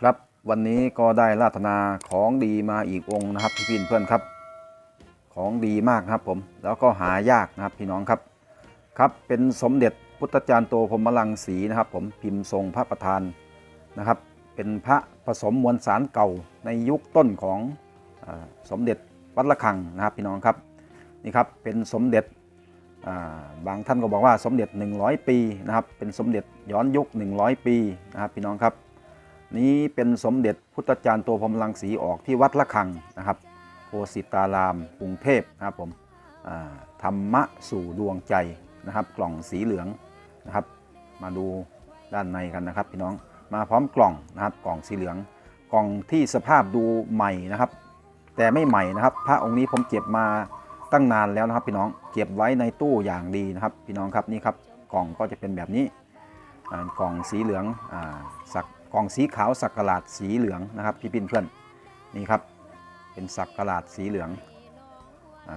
ครับวันนี้ก็ได้ราตนาของดีมาอีกองนะครับพี่พี่เพื่อนครับ ของดีมากครับผมแล้วก็หายากนะครับพี่น้องครับครับเป็นสมเด็จพุทธจารย์โตพรมลังสีนะครับ ผมพิมพ์ทรงพระประธานนะครับ เป็นพระผสมมวลสารเก่าในยุคต้นของอสมเด็จวัดระฆังนะครับพี่น้องครับนี่ครับเป็นสมเด็จบางท่านก็บอกว่าสมเด็จ 100 ปีนะครับเป็นสมเด็จย้อนยุค 100 ปีนะครับพี่น้องครับ นี้เป็นสมเด็จพุทธจารย์โตพรหมลังสีออกที่วัดละคังนะครับโพสิตารามกรุงเทพนะครับผมธรรมะสู่ดวงใจนะครับ กล่องสีเหลืองนะครับ มาดูด้านในกันนะครับพี่น้องมาพร้อมกล่องนะครับกล่องสีเหลือง กล่องที่สภาพดูใหม่นะครับ แต่ไม่ใหม่นะครับ พระองค์นี้ผมเก็บมาตั้งนานแล้วนะครับ พี่น้องเก็บไว้ในตู้อย่างดีนะครับ พี่น้องครับนี่ครับกล่องก็จะเป็นแบบนี้กล่องสีเหลืองอสัก กล่องสีขาวสักกะหลาดสีเหลืองนะครับพี่ปินเพื่อนนี่ครับเป็นสักกะหลาดสีเหลือง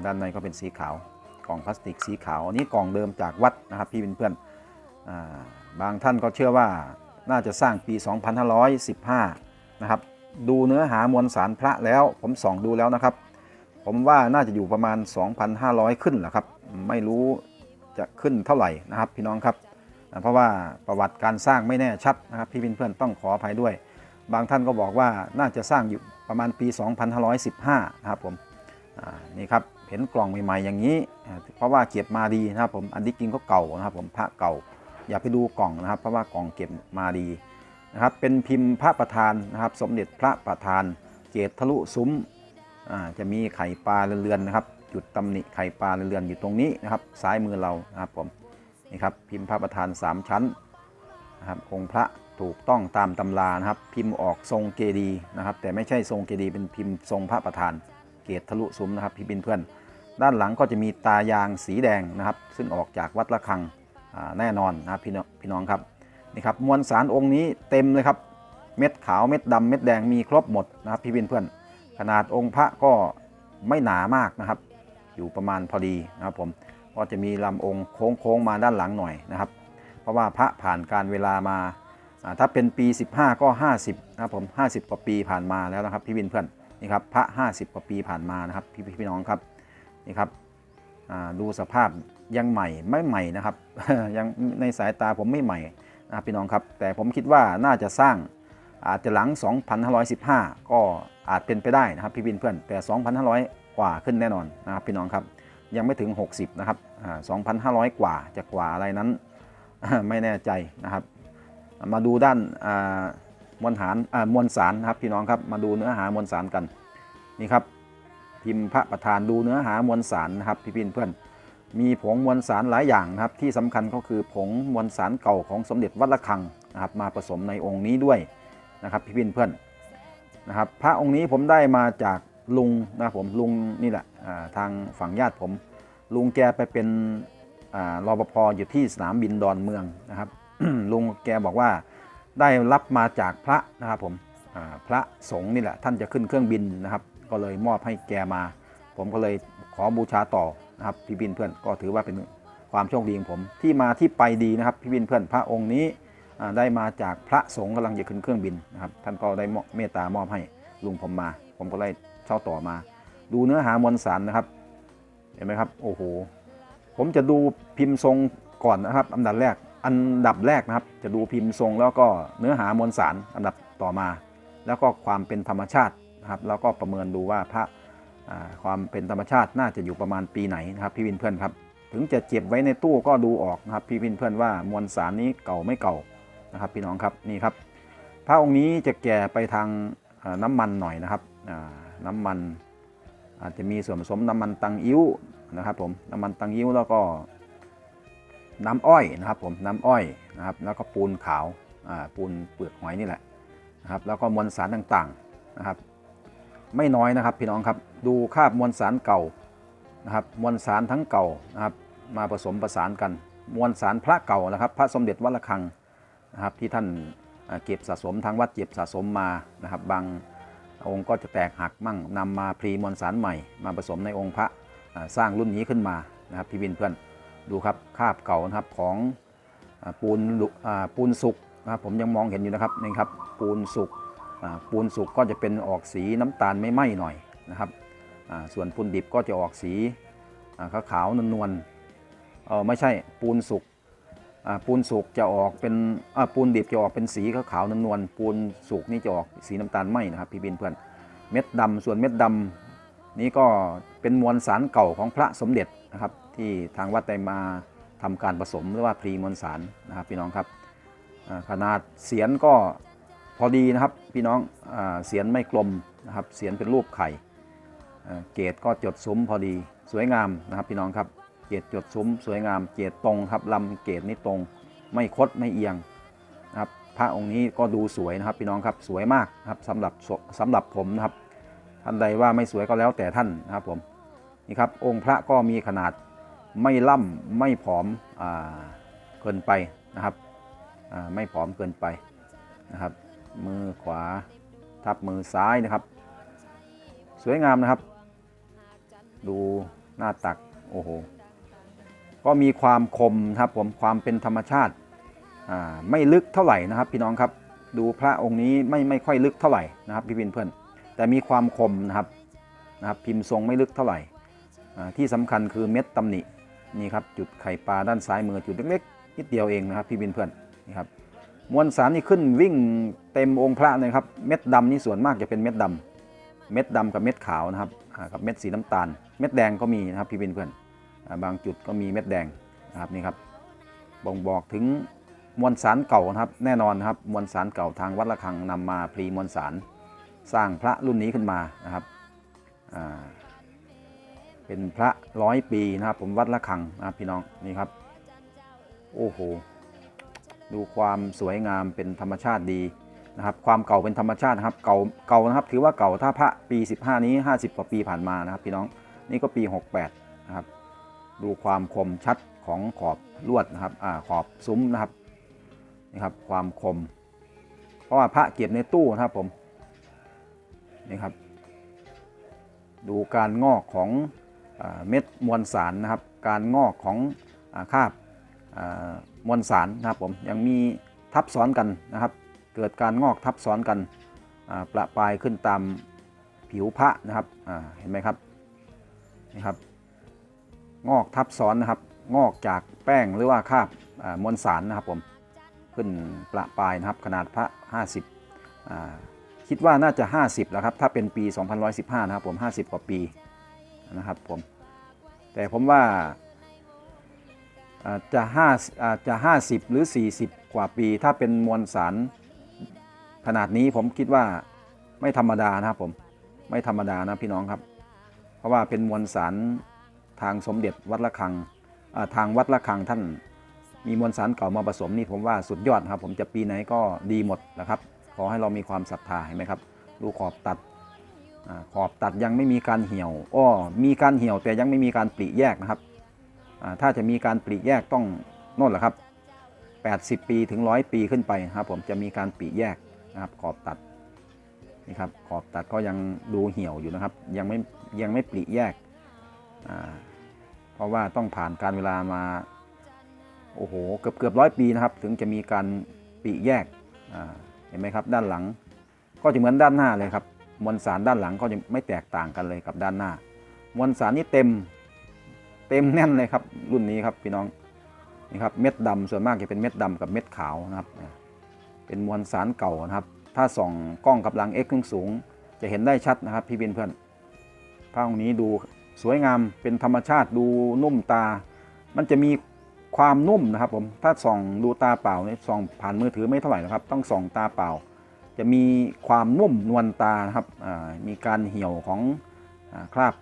ด้านในก็เป็นสีขาวกล่องพลาสติกสีขาวอันนี้กล่องเดิมจากวัดนะครับพี่ปินเพื่อนอบางท่านก็เชื่อว่าน่าจะสร้างปี 2515 นะครับ ดูเนื้อหามวลสารพระแล้วผมส่องดูแล้วนะครับ ผมว่าน่าจะอยู่ประมาณ 2,500 ขึ้นแหละครับ ไม่รู้จะขึ้นเท่าไหร่นะครับพี่น้องครับ เพราะว่าประวัติการสร้างไม่แน่ชัดนะครับพี่เพื่อนๆต้องขออภัยด้วย บางท่านก็บอกว่าน่าจะสร้างอยู่ประมาณปี 2515 นะครับผมนี่ครับเห็นกล่องใหม่ๆอย่างนี้ เพราะว่าเก็บมาดีนะครับผมอันที่จริงก็เก่านะครับผมพระเก่า อย่าไปดูกล่องนะครับ เพราะว่ากล่องเก็บมาดีนะครับเป็นพิมพ์พระประธานนะครับ สมเด็จพระประธานเกตทะลุซุ้มจะมีไข่ปลาเรือนๆนะครับ จุดตำหนิไข่ปลาเรือนๆอยู่ตรงนี้นะครับ ซ้ายมือเรานะครับผม นี่ครับพิมพ์พระประธาน 3 ชั้นนะครับองค์พระถูกต้องตามตำรานะครับ พิมพ์ออกทรงเกดีนะครับ แต่ไม่ใช่ทรงเกดีเป็นพิมพ์ทรงพระประธาน เกตทะลุซุ้มนะครับพี่บินเพื่อน ด้านหลังก็จะมีตายางสีแดงนะครับ ซึ่งออกจากวัดละคังแน่นอนนะครับพี่น้องพี่น้องครับนี่ครับมวลสารองค์นี้เต็มเลยครับเม็ดขาวเม็ดดำเม็ดแดงมีครบหมดนะครับพี่บินเพื่อน ขนาดองค์พระก็ไม่หนามากนะครับ อยู่ประมาณพอดีนะครับผม ก็จะมีลำองค์โค้งๆมาด้านหลังหน่อยนะครับ เพราะว่าพระผ่านการเวลามาถ้าเป็นปี 15 ก็ 50นะครับผม50 กว่าปีผ่านมาแล้วนะครับ พี่วินเพื่อนนี่ครับพระ 50 กว่าปีผ่านมานะครับ พี่พี่น้องครับนี่ครับดูสภาพยังใหม่ไม่ใหม่นะครับยังในสายตาผมไม่ใหม่นะครับพี่น้องครับ แต่ผมคิดว่าน่าจะสร้างอาจจะหลัง 2515 ก็อาจเป็นไปได้นะครับพี่วินเพื่อนแต่ 2,500 กว่าขึ้นแน่นอนนะครับพี่น้องครับ ยังไม่ถึง 60 นะครับอ่า2,500 กว่าจะกว่าอะไรนั้นไม่แน่ใจนะครับ มาดูด้านมวลหารอ่ามวลสารครับพี่น้องครับมาดูเนื้อหามวลสารกันนี่ครับพิมพ์พระประธานดูเนื้อหามวลสารนะครับพี่พินเพื่อนมีผงมวลสารหลายอย่างนะครับที่สำคัญก็คือผงมวลสารเก่าของสมเด็จวัดระฆังนะครับมาผสมในองค์นี้ด้วยนะครับพี่พินเพื่อนนะครับพระองค์นี้ผมได้มาจาก ลุงนะผมลุงนี่แหละทางฝั่งญาติผม ลุงแกไปเป็นอปภอยู่ที่สนามบินดอนเมืองนะครับ ลุงแกบอกว่าได้รับมาจากพระนะครับผมพระสงฆ์นี่แหละท่านจะขึ้นเครื่องบินนะครับ ก็เลยมอบให้แกมา ผมก็เลยขอบูชาต่อนะครับพี่บินเพื่อนก็ถือว่าเป็นความโชคดีของผม ที่มาที่ไปดีนะครับพี่บินเพื่อนพระองค์นี้ได้มาจากพระสงฆ์กำลังจะขึ้นเครื่องบินนะครับท่านก็ได้เมตตามอบให้ลุงผมมา ผมก็เลย เช่าต่อมา ดูเนื้อหามวลสารนะครับ เห็นไหมครับ โอ้โห ผมจะดูพิมพ์ทรงก่อนนะครับ อันดับแรก อันดับแรกนะครับ จะดูพิมพ์ทรงแล้วก็เนื้อหามวลสารอันดับต่อมา แล้วก็ความเป็นธรรมชาตินะครับ แล้วก็ประเมินดูว่าพระความเป็นธรรมชาติน่าจะอยู่ประมาณปีไหนนะครับพี่วินเพื่อนครับ ถึงจะเก็บไว้ในตู้ก็ดูออกนะครับพี่วินเพื่อนว่ามวลสารนี้เก่าไม่เก่านะครับ พี่น้องครับนี่ครับ พระองค์นี้จะแก่ไปทางน้ำมันหน่อยนะครับ น้ำมัน อาจจะมีส่วนผสมน้ำมันตังอิ้วนะครับผมน้ำมันตังอิ้วแล้วก็น้ำอ้อยนะครับผมน้ำอ้อยนะครับแล้วก็ปูนขาวปูนเปลือกหอยนี่แหละนะครับแล้วก็มวลสารต่างๆนะครับ ไม่น้อยนะครับพี่น้องครับดูคาบมวลสารเก่านะครับมวลสารทั้งเก่านะครับมาผสมประสานกัน มวลสารพระเก่านะครับ พระสมเด็จวัดระฆังนะครับที่ท่านเก็บสะสมทางวัดเก็บสะสมมานะครับบาง องค์ก็จะแตกหักมั่งนำมาพรีมวลสารใหม่ มาผสมในองค์พระสร้างรุ่นนี้ขึ้นมานะครับพี่วินเพื่อนดูครับคาบเก่านะครับของปูนปูนสุกนะครับผมยังมองเห็นอยู่นะครับนี่ครับปูนสุกปูนสุกก็จะเป็นออกสีน้ำตาลไม่ไหม้หน่อยนะครับส่วนปูนดิบก็จะออกสีขาวๆนวลๆเออไม่ใช่ปูนสุก ปูนสุกจะออกเป็นปูนดิบจะออกเป็นสีขาวๆนวลๆปูนสุกนี่จะออกสีน้ำตาลไหมนะครับพี่บินเพื่อนเม็ดดำส่วนเม็ดดำนี่ก็เป็นมวลสารเก่าของพระสมเด็จนะครับที่ทางวัดไดมาทำการผสมหรือว่าพรีมวลสารนะครับพี่น้องครับขนาดเสียนก็พอดีนะครับพี่น้องอเสียนไม่กลมนะครับเสียนเป็นรูปไข่เกรดก็จดซุ้มพอดีสวยงามนะครับพี่น้องครับ เกรดจดซุ้มสวยงาม เกรดตรงครับลำเกรดนี่ตรง ไม่คดไม่เอียงนะครับพระองค์นี้ก็ดูสวยนะครับพี่น้องครับสวยมากนะครับสำหรับสำหรับผมนะครับท่านใดว่าไม่สวยก็แล้วแต่ท่านนะครับผมนี่ครับองค์พระก็มีขนาดไม่ล่ำไม่ผอมอเกินไปนะครับไม่ผอมเกินไปนะครับ มือขวาทับมือซ้ายนะครับ สวยงามนะครับ ดูหน้าตัก โอ้โห ก็มีความคมครับผมความเป็นธรรมชาติไม่ลึกเท่าไหร่นะครับ พี่น้องครับดูพระองค์นี้ไม่ไม่ค่อยลึกเท่าไหร่นะครับพี่พินเพื่อนแต่มีความคมนะครับนะครับพิมพ์ทรงไม่ลึกเท่าไหร่ที่สำคัญคือเม็ดตำหนินี่ครับจุดไข่ปลาด้านซ้ายมือจุดเล็กๆนิดเดียวเองนะครับพี่บินเพื่อนนี่ครับมวลสารนี่ขึ้นวิ่งเต็มองค์พระเลยครับเม็ดดำนี่ส่วนมากจะเป็นเม็ดดำเม็ดดำกับเม็ดขาวนะครับกับเม็ดสีน้ำตาล เม็ดแดงก็มีนะครับพี่พินเพื่อน บางจุดก็มีเม็ดแดงนะครับนี่ครับบ่งบอกถึงมวลสารเก่านะครับแน่นอนนะครับมวลสารเก่าทางวัดระฆังนำมาพรีมวลสารสร้างพระรุ่นนี้ขึ้นมานะครับเป็นพระร้อยปีนะครับ ผมวัดระฆังนะครับพี่น้องนี่ครับโอ้โหดูความสวยงามเป็นธรรมชาติดีนะครับ ความเก่าเป็นธรรมชาตินะครับเก่าเก่านะครับ ถือว่าเก่าถ้าพระปี 15 นี้ 50กว่าปีผ่านมานะครับ พี่น้องนี่ก็ปี 68นะครับ ดูความคมชัดของขอบลวดนะครับอขอบซุ้มนะครับนี่ครับความคม เพราะว่าพระเก็บในตู้นะครับผมนี่ครับ ดูการงอกของอเม็ดมวลสารนะครับ การงอกของอคาบมวลสารนะครับผมยังมีทับซ้อนกันนะครับ เกิดการงอกทับซ้อนกันประปรายขึ้นตามผิวพระนะครับเห็นไหมครับนี่ครับ งอกทับซ้อนนะครับ งอกจากแป้งหรือว่าคราบมวลสารนะครับผมขึ้นประปายนะครับขนาดพระ 50าคิดว่าน่าจะ 50 แล้วครับ ถ้าเป็นปี 2115 นะครับผม 50 กว่าปีนะครับผมแต่ผมว่าอาจะ5อาจะ50 หรือ 40 กว่าปี ถ้าเป็นมวลสารขนาดนี้ผมคิดว่าไม่ธรรมดานะครับผมไม่ธรรมดานะพี่น้องครับ เพราะว่าเป็นมวลสาร ทางสมเด็จวัดระฆังทางวัดระฆังท่านมีมวลสารเก่ามาผสมนี่ผมว่าสุดยอดครับ ผมจะปีไหนก็ดีหมดนะครับ ขอให้เรามีความศรัทธาเห็นไหมครับดูขอบตัดอขอบตัดยังไม่มีการเหี่ยวอ้อมีการเหี่ยวแต่ยังไม่มีการปริแยกนะครับถ้าจะมีการปลีแยกต้องโน่นแหละครับ 80 ปีถึง 100 ปีขึ้นไปครับ ผมจะมีการปลีแยกนะครับขอบตัดนี่ครับขอบตัดก็ยังดูเหี่ยวอยู่นะครับ ยังไม่ยังไม่ปลีแยกอ่า เพราะว่าต้องผ่านการเวลามาโอ้โหเกือบเกือบร้อยปีนะครับ ถึงจะมีการปีแยกเห็นไหมครับ ด้านหลัง ก็จะเหมือนด้านหน้าเลยครับ มวลสารด้านหลังก็จะไม่แตกต่างกันเลยกับด้านหน้า มวลสารนี่เต็มเต็มแน่นเลยครับรุ่นนี้ครับพี่น้องนี่ครับเม็ดดำส่วนมากจะเป็นเม็ดดำกับเม็ดขาวนะครับ เป็นมวลสารเก่านะครับ ถ้าส่องกล้องกับลังเอ็กซ์สูง จะเห็นได้ชัดนะครับ พี่บินเพื่อนพระองนี้ดู สวยงามเป็นธรรมชาติดูนุ่มตา มันจะมีความนุ่มนะครับผมถ้าส่องดูตาเปล่าเนี่ยส่องผ่านมือถือไม่เท่าไหร่นะครับ ต้องส่องตาเปล่า จะมีความนุ่มนวลตานะครับมีการเหี่ยวของอคราบ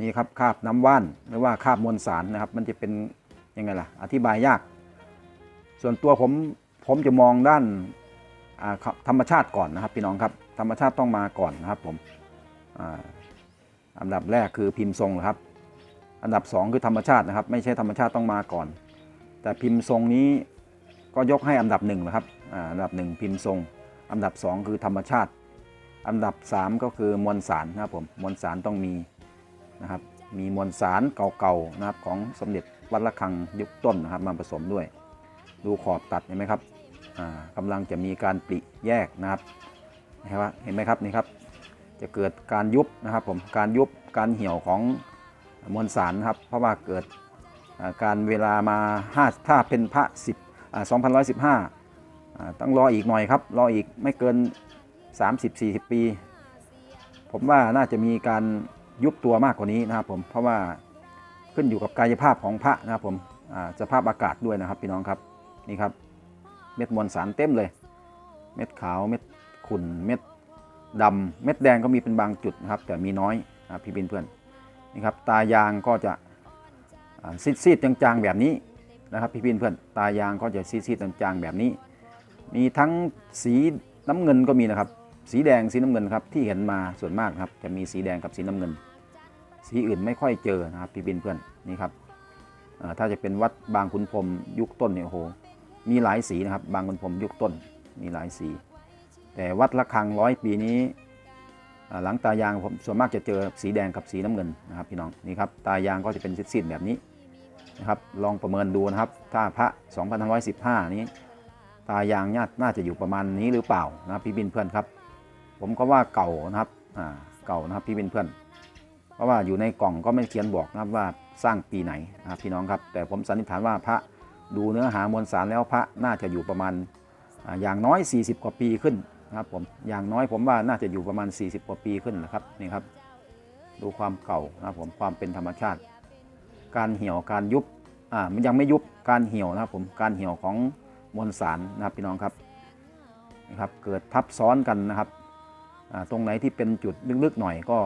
นี่ครับคราบน้ำว่านหรือว่าคราบมวลสารนะครับ มันจะเป็นยังไงล่ะอธิบายยาก ส่วนตัวผมผมจะมองด้านธรรมชาติก่อนนะครับพี่น้องครับ ธรรมชาติต้องมาก่อนนะครับผม อันดับแรกคือพิมพ์ทรงครับ อันดับสองคือธรรมชาตินะครับ ไม่ใช่ธรรมชาติต้องมาก่อน แต่พิมพ์ทรงนี้ก็ยกให้อันดับหนึ่งนะครับอันดับหนึ่งพิมพ์ทรง อันดับสองคือธรรมชาติ อันดับสามก็คือมวลสารนะครับผมมวลสารต้องมีนะครับมีมวลสารเก่าๆนะครับของสมเด็จวัดระฆังยุคต้นนะครับมาผสมด้วย ดูขอบตัดเห็นไหมครับอ่ากำลังจะมีการปริแยกนะครับเห็นไหมครับนี่ครับ จะเกิดการยุบนะครับผมการยุบการเหี่ยวของมวลสารนะครับเพราะว่าเกิดการเวลามา5ถ้าเป็นพระ10อ่า2115อ่าต้องรออีกหน่อยครับ รออีกไม่เกิน 30-40 ปี ผมว่าน่าจะมีการยุบตัวมากกว่านี้นะครับผมเพราะว่าขึ้นอยู่กับกายภาพของพระนะครับผมสภาพอากาศด้วยนะครับพี่น้องครับนี่ครับ เม็ดมวลสารเต็มเลย เม็ดขาวเม็ดขุ่นเม็ด ดำเม็ดแดงก็มีเป็นบางจุดนะครับ แต่มีน้อยนะพี่เพื่อนๆนี่ครับ ตายางก็จะซีดๆจางๆแบบนี้นะครับ พี่เพื่อนๆตายางก็จะซีดๆจางๆแบบนี้ มีทั้งสีน้ำเงินก็มีนะครับ สีแดงสีน้ำเงินครับที่เห็นมาส่วนมากครับ จะมีสีแดงกับสีน้ำเงิน สีอื่นไม่ค่อยเจอนะครับ พี่เพื่อนๆนี่ครับถ้าจะเป็นวัดบางขุนพรมยุคต้นเนี่ยโหมีหลายสีนะครับ บางคนผมยุคต้นมีหลายสี แต่วัดละคังร้อยปีนี้หลังตายางผมส่วนมากจะเจอสีแดงกับสีน้ำเงินนะครับพี่น้องนี่ครับตายางก็จะเป็นซีดแบบนี้นะครับลองประเมินดูนะครับ ถ้าพระ 2515 นี้ ตายางน่าน่าจะอยู่ประมาณนี้หรือเปล่านะพี่บินเพื่อนครับ ผมก็ว่าเก่านะครับอ่าเก่านะครับพี่บินเพื่อน เพราะว่าอยู่ในกล่องก็ไม่เขียนบอกนะครับว่าสร้างปีไหนนะครับพี่น้องครับ แต่ผมสันนิษฐานว่าพระดูเนื้อหามวลสารแล้วพระน่าจะอยู่ประมาณอ่าอย่างน้อย 40 กว่าปีขึ้น นะครับผมอย่างน้อยผมว่าน่าจะอยู่ประมาณ 40 กว่าปีขึ้นนะครับนี่ครับ ดูความเก่านะครับผมความเป็นธรรมชาติ การเหี่ยวการยุบอ่ามันยังไม่ยุบการเหี่ยวนะครับผมการเหี่ยวของมวลสารนะครับพี่น้องครับนะครับเกิดทับซ้อนกันนะครับตรงไหนที่เป็นจุดลึกๆหน่อยก็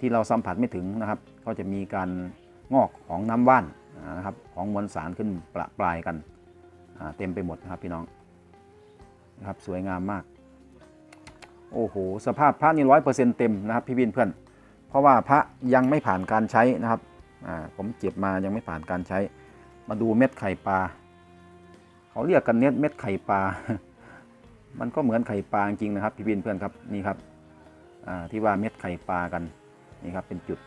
ที่เราสัมผัสไม่ถึงนะครับ ก็จะมีการงอกของน้ำว่านนะครับของมวลสารขึ้นประปรายกันเต็มไปหมดนะครับพี่น้องนะครับสวยงามมาก โอ้โหสภาพพระนี่ร้อยเปอร์เซ็นต์เต็มนะครับพี่บินเพื่อน เพราะว่าพระยังไม่ผ่านการใช้นะครับอ่าผมเก็บมายังไม่ผ่านการใช้ มาดูเม็ดไข่ปลาเขาเรียกกันเน็ตเม็ดไข่ปลามันก็เหมือนไข่ปลาจริงนะครับพี่บินเพื่อนครับนี่ครับที่ว่าเม็ดไข่ปลากันนี่ครับเป็นจุด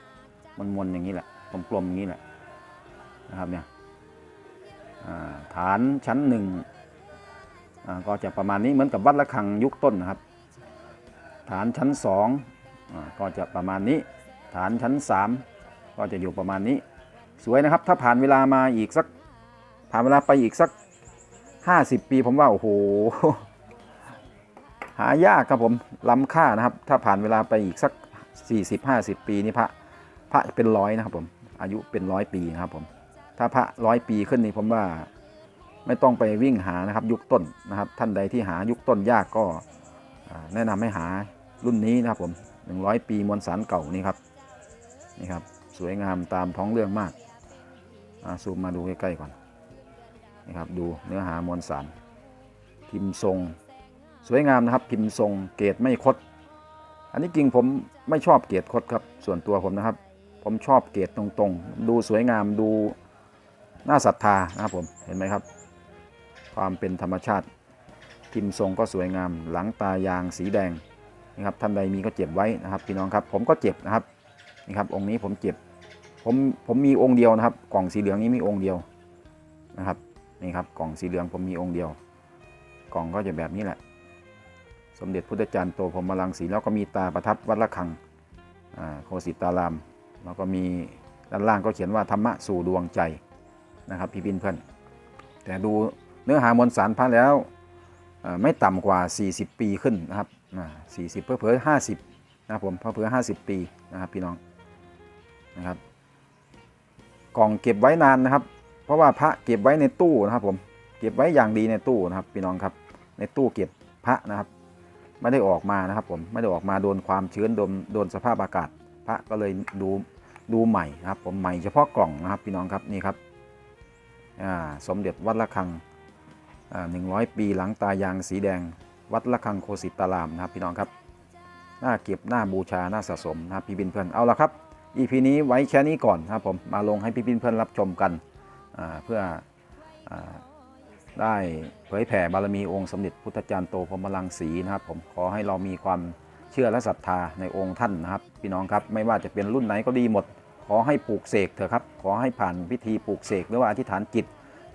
มนๆอย่างนี้แหละกลมๆอย่างนี้แหละนะครับเนี่ยฐานชั้นหนึ่งก็จะประมาณนี้เหมือนกับวัดระฆังยุคต้นนะครับ ฐานชั้นสองก็จะประมาณนี้ ฐานชั้นสามก็จะอยู่ประมาณนี้ สวยนะครับ ถ้าผ่านเวลามาอีกสัก ผ่านเวลาไปอีกสัก 50 ปีผมว่า โอ้โห หายากครับผม ล้ำค่านะครับ ถ้าผ่านเวลาไปอีกสัก 40-50 ปีนี่พระพระเป็นร้อยนะครับผม อายุเป็นร้อยปีนะครับผม ถ้าพระร้อยปีขึ้นนี่ผมว่าไม่ต้องไปวิ่งหานะครับยุคต้นนะครับ ท่านใดที่หายุคต้นยากก็แนะนำให้หา รุ่นนี้นะครับผม100 ปีมวลสารเก่านี่ครับนี่ครับสวยงามตามท้องเรื่องมากอาซูมมาดูใกล้ๆก่อนนี่ครับดูเนื้อหามวลสาร พิมพ์ทรง สวยงามนะครับ พิมพ์ทรงเกรดไม่คด อันนี้จริงผมไม่ชอบเกรดคดครับส่วนตัวผมนะครับ ผมชอบเกรดตรงๆ ดูสวยงามดูน่าศรัทธานะครับผมเห็นไหมครับ ความเป็นธรรมชาติ พิมพ์ทรงก็สวยงาม หลังตายางสีแดง นะครับท่านใดมีก็เจ็บไว้นะครับพี่น้องครับผมก็เจ็บนะครับนี่ครับองค์นี้ผมเจ็บผมผมมีองค์เดียวนะครับ กล่องสีเหลืองนี้มีองค์เดียวนะครับนี่ครับกล่องสีเหลืองผมมีองค์เดียว กล่องก็จะแบบนี้แหละ สมเด็จพุทธจารย์โตพรหมลังสีแล้วก็มีตาประทับวัดละคังโคสิตารามแล้วก็มีด้านล่างก็เขียนว่าธรรมะสู่ดวงใจนะครับพี่พินเพื่อนแต่ดูเนื้อหามวลสารพระแล้วไม่ต่ำกว่า 40 ปีขึ้นนะครับ อ่า40เพื่อเพื่อ50นะครับผมเพื่อเพื่อ50ปีนะครับพี่น้องนะครับกล่องเก็บไว้นานนะครับ เพราะว่าพระเก็บไว้ในตู้นะครับผมเก็บไว้อย่างดีในตู้นะครับพี่น้องครับ ในตู้เก็บพระนะครับไม่ได้ออกมานะครับผมไม่ได้ออกมาโดนความชื้นโดนโดนสภาพอากาศ พระก็เลยดูดูใหม่นะครับผมใหม่เฉพาะกล่องนะครับพี่น้องครับนี่ครับอ่าสมเด็จวัดระฆังหนึ่งร้อยปีหลังตายางสีแดง วัดระฆังโคสิตารามนะครับพี่น้องครับน่าเก็บน่าบูชาน่าสะสมนะครับพี่บินเพื่อนเอาละครับ EP นี้ไว้แค่นี้ก่อนนะครับผมมาลงให้พี่บินเพื่อนรับชมกันเพื่ออได้เผยแผ่บารมีองค์สมเด็จพุทธจารย์โตพรมลังสีนะครับ ผมขอให้เรามีความเชื่อและศรัทธาในองค์ท่านนะครับ พี่น้องครับไม่ว่าจะเป็นรุ่นไหนก็ดีหมด ขอให้ปลูกเสกเถอะครับ ขอให้ผ่านพิธีปลูกเสกหรือว่าอธิษฐานจิต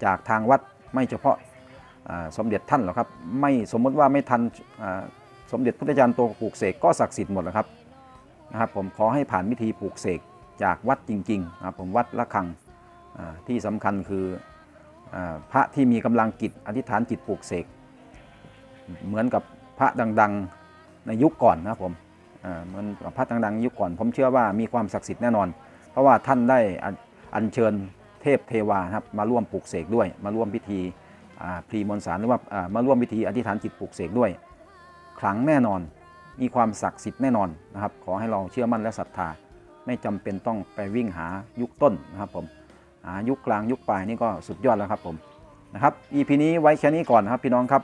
จากทางวัดไม่เฉพาะ สมเด็จท่านหรอกครับไม่สมมติว่าไม่ทันสมเด็จพุทธจารย์โตปลูกเสกก็ศักดิ์สิทธิ์หมดนะครับนะครับผมขอให้ผ่านพิธีปลูกเสกจากวัดจริงๆนะครับผมวัดละคังที่สำคัญคืออพระที่มีกำลังจิตอธิษฐานจิตปลูกเสกเหมือนกับพระดังๆในยุคก่อนนะครับผมเหมือนกับพระดังๆยุคก่อน ผมเชื่อว่ามีความศักดิ์สิทธิ์แน่นอน เพราะว่าท่านได้อัญเชิญเทพเทวาครับมาร่วมปลูกเสกด้วยมาร่วมพิธี พรีมนสารหรือว่ามาร่วมพิธีอธิษฐานจิตปลูกเสกด้วยขลังแน่นอนมีความศักดิ์สิทธิ์แน่นอนนะครับ ขอให้เราเชื่อมั่นและศรัทธา ไม่จำเป็นต้องไปวิ่งหายุคต้นนะครับผมหายุคกลางยุคปลายนี่ก็สุดยอดแล้วครับผมนะครับ EP นี้ไว้แค่นี้ก่อนนะครับพี่น้องครับ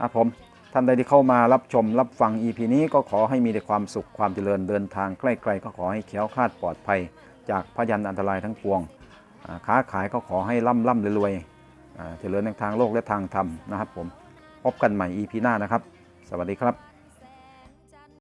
ครับผมท่านใดที่เข้ามารับชมรับฟัง EP นี้ก็ขอให้มีแต่ความสุขความเจริญเดินทางใกล้ๆก็ขอให้แคล้วคลาดปลอดภัย จากพยันอันตรายทั้งปวงค้าขายก็ขอให้ร่ำร่ำรวยๆ เจริญในทางโลกและทางธรรมนะครับผมพบกันใหม่ EP หน้านะครับ สวัสดีครับ